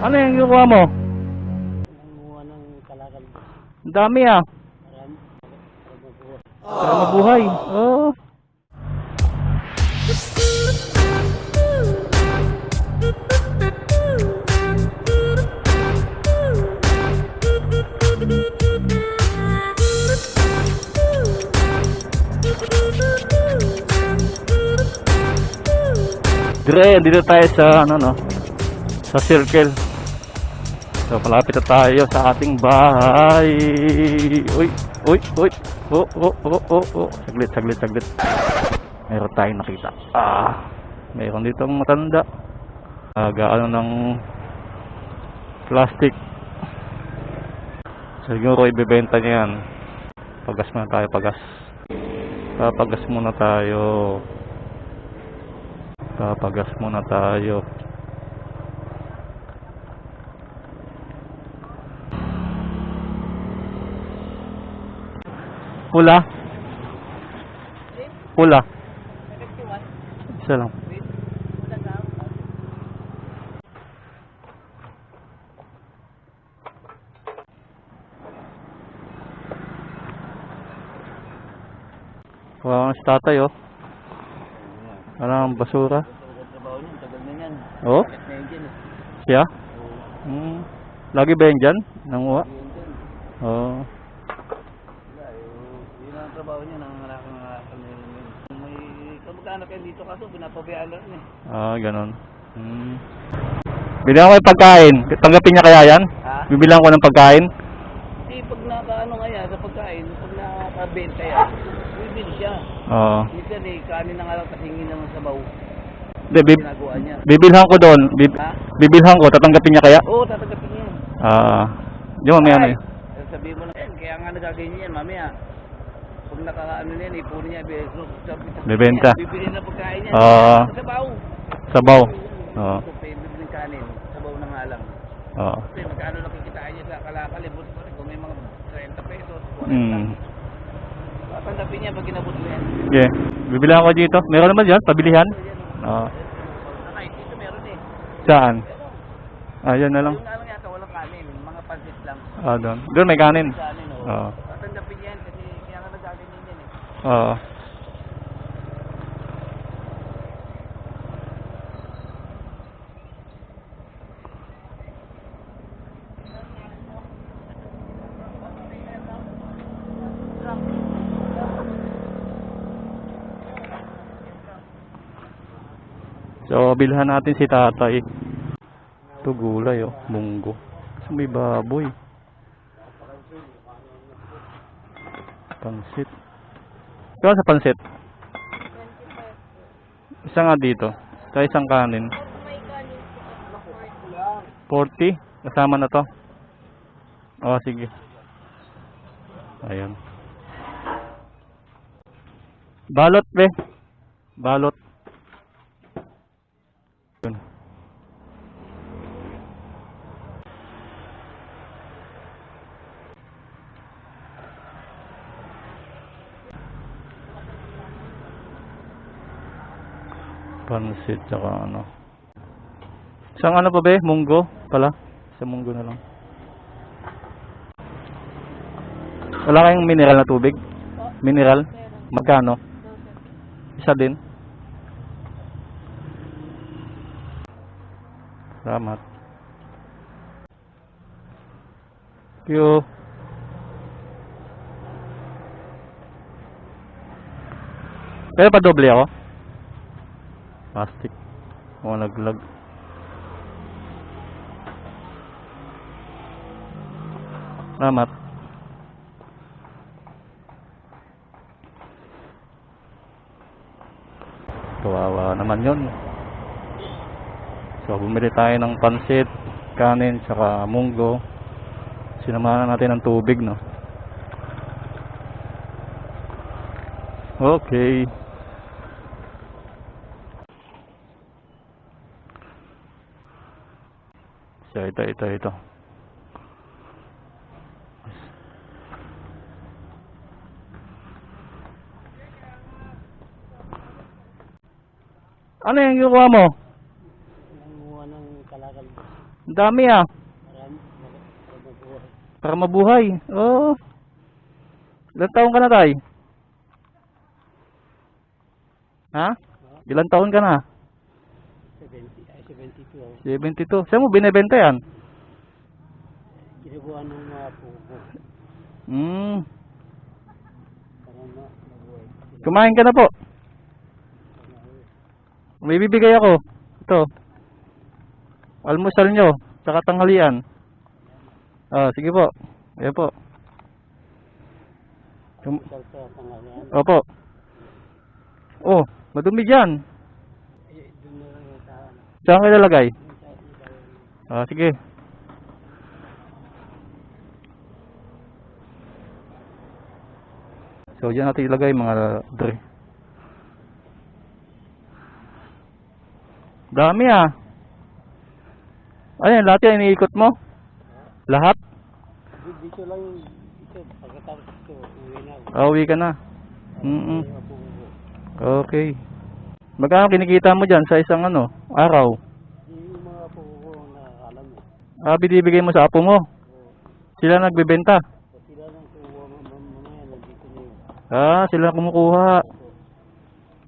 Ano yung ginagawa mo? Nanguha ng kalakal. Ang dami ah. Marami. Para mabuhay. Oo. Dire, dito tayo sa ano no? Sa circle. So, malapit na tayo sa ating bahay. Uy, uy, uy. Oh, oh, oh, oh, oh. Saglit, saglit, saglit. Meron tayong nakita. Ah, meron ditong matanda. Aga, ano ng plastic. Siguro ibebenta niya yan. Pagas muna tayo, pagas. Papagas muna tayo. Papagas muna tayo. Pula? Pula. Isa lang. Wow, si tatay oh. Parang basura. Oh, siya? Hmm. Lagi ba yan dyan? Nanguha? yun dyan. Oo. Wala, eh, yun ang trabaho niya, nangangalakal nangangalakal na yun. May kamag-anak yan dito kaso, pinapabayaan lang eh. Ah, ganun. Hmm. Bilang ko ng pagkain. Tanggapin niya kaya yan? Ha? Bibilang ko ng pagkain? Hindi, pag nakaano nga yan, sa pagkain, pag nakabenta yan, bibili siya. Oo. Minsan eh, kanin na nga lang, tasingin naman sa baw. Hindi, bib Ginagawa niya. bibilhan ko doon. Bib Ha? bibilhan ko. Tatanggapin niya kaya? Oo, tatanggapin niya. Ah. Di ba may ano Ay, eh. Sabihin mo na yan, kaya nga nagaganyan yan, mamaya. Pag nakaano na yan, ipuro niya, Bibenta. Bibili na pagkain niya. Oo. Sa baw. Sabaw. Oo. Ito, bibili ng kanin, sabaw na nga lang. Oo. Kasi magkano lang kikitain niya sa kalakal, eh, buti pa rin, kung may mga 30 pesos, 40. Hmm. Tatanggapin niya pag ginabot mo yan. Yeah. Bibilhan ko dito. Meron naman dyan? Pabilihan? Oo. Nakay, dito meron eh. Saan? Ah, yan na lang. Yung ano yata, walang kanin, mga pansit lang. Ah, doon. Doon may kanin. Kanin, oh. Oo. Tatanggapin yan kasi kaya nga nagaganyan yan eh. Oo. So, bilhan natin si tatay. Ito gulay, oh. Munggo. Kasi may baboy. Pansit. Kaya sa pansit? Isa nga dito. Sa isang kanin. 40? Kasama na to? Oo, sige. Ayan. Balot, be. Balot. Yun. Pansit tsaka ano. Isang ano pa be? Munggo pala. Sa munggo na lang. Wala kayong mineral na tubig? Mineral? Magkano? Isa din. Salamat. Thank you. Pero pa doble ako? Plastic. O naglag. Salamat. Kawawa naman yun. So, bumili tayo ng pansit, kanin, saka munggo. Sinamahan natin ng tubig, no? Okay. So, ito, ito, ito. Ano yung ginagawa mo? Nanguha ng kalakal. Ang dami ah. Marami, marami buhay. Para mabuhay. Oo. Oh. Ilan taon ka na, tay? Ha? Ilan taon ka na? 70, ay 72 ako. 72. Saan mo binibenta yan? Ginagawa ng mga pugo. Hmm. Kumain ka na po. May bibigay ako. Ito. Almusal nyo. Tsaka tanghalian. Ah, sige po. Ayan po. Kum-. Opo. Oh, madumi dyan. Eh. Saan kayo lalagay? yung sa- yung sa- Ah, sige. So, dyan natin ilagay mga dre. Dami ah. Ayan, lahat yan iniikot mo? Lahat? Di- Dito lang yung dito. Pagkatapos ito, uwi na. Ah, uwi ka na. Mm pugo. Okay. Magkano kinikita mo dyan sa isang ano, araw? Yung mga pugo na alam mo. Ah, binibigay mo sa apo mo. Sila nagbebenta. Sila lang kuha mam- mam- mamaya nandito na yun. Ah, sila kumukuha.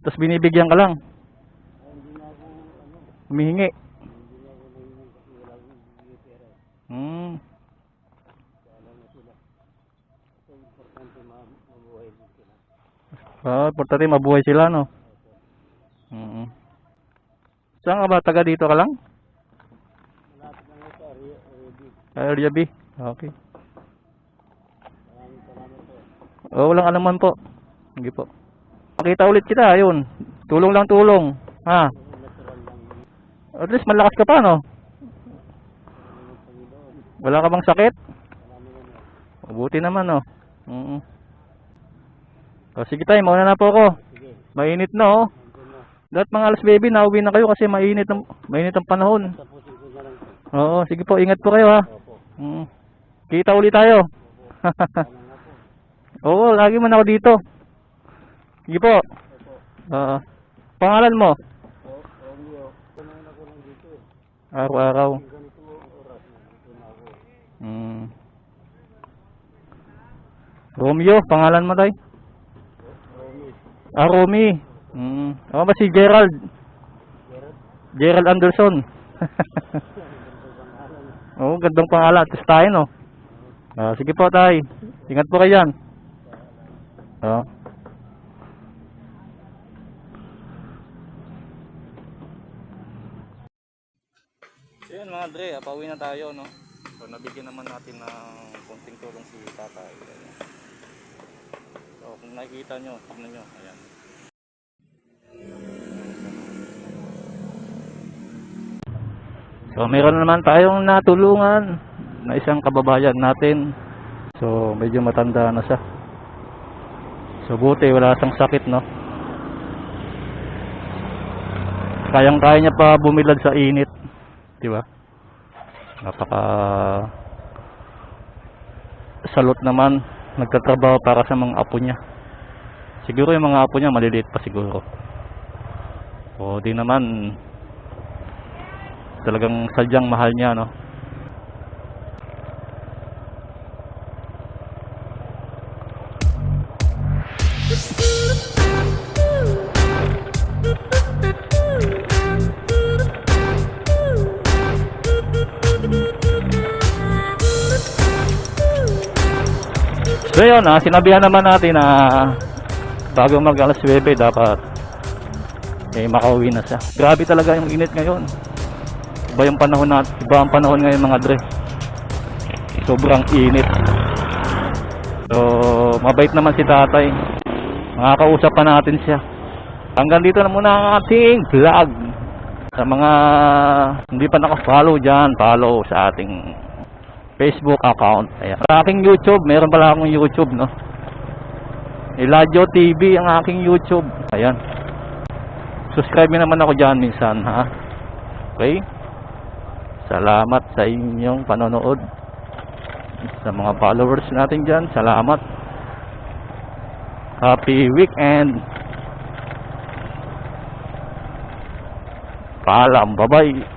Tapos binibigyan ka lang. Hindi na ako, ano, Humihingi. hindi na ako nahihingi kasi wala akong bibigay pera. Hmm. Kaya lang na sila. So, importante ma- mabuhay din sila. Ah, importante mabuhay sila, no? Mm Saan ka ba? Taga dito ka lang? Malapit lang ito, Area, Area B. Okay. Oh, walang alaman po. Sige po. Makita ulit kita, ayun. Tulong lang tulong. Ha? At least malakas ka pa, no? Wala ka bang sakit? Mabuti naman, no? Mm oh, sige tayo, mauna na po ako. Mainit na, oh. Lahat mga alas baby, nauwi na kayo kasi mainit ang, mainit ang panahon. Oo, sige po, ingat po kayo, ha? Mm. Kita ulit tayo. Oo, lagi man ako dito. Sige po. Oo. pangalan mo? Araw-araw. Mm. Romeo, pangalan mo tay? Romeo. Ah, Romy. Mm. Ako ba si Gerald? Gerald Anderson. Oo, gandang pangalan. Tapos tayo, no? Ah, sige po, tay. Ingat po kayo yan. Oo. So yun mga Dre, ah, pauwi na tayo no. So nabigyan naman natin ng konting tulong si tatay. Ayan. So kung nakikita nyo, tignan nyo. Ayan. So meron naman tayong natulungan na isang kababayan natin. So medyo matanda na siya. So buti wala siyang sakit no. Kayang-kaya niya pa bumilad sa init. Di ba? Napaka salot naman nagtatrabaho para sa mga apo niya. Siguro yung mga apo niya maliliit pa siguro. O di naman talagang sadyang mahal niya no. So yun, ah, sinabihan naman natin na bago mag alas 9 dapat eh makauwi na siya. Grabe talaga yung init ngayon. Iba yung panahon na, iba ang panahon ngayon mga dre. Sobrang init. So, mabait naman si tatay. Makakausap pa natin siya. Hanggang dito na muna ang ating vlog. Sa mga hindi pa naka-follow dyan, follow sa ating Facebook account. Ayan. Sa aking YouTube, meron pala akong YouTube, no? Eladio TV ang aking YouTube. Ayan. Subscribe naman ako dyan minsan, ha? Okay? Salamat sa inyong panonood. Sa mga followers natin dyan, salamat. Happy weekend. Paalam, bye-bye.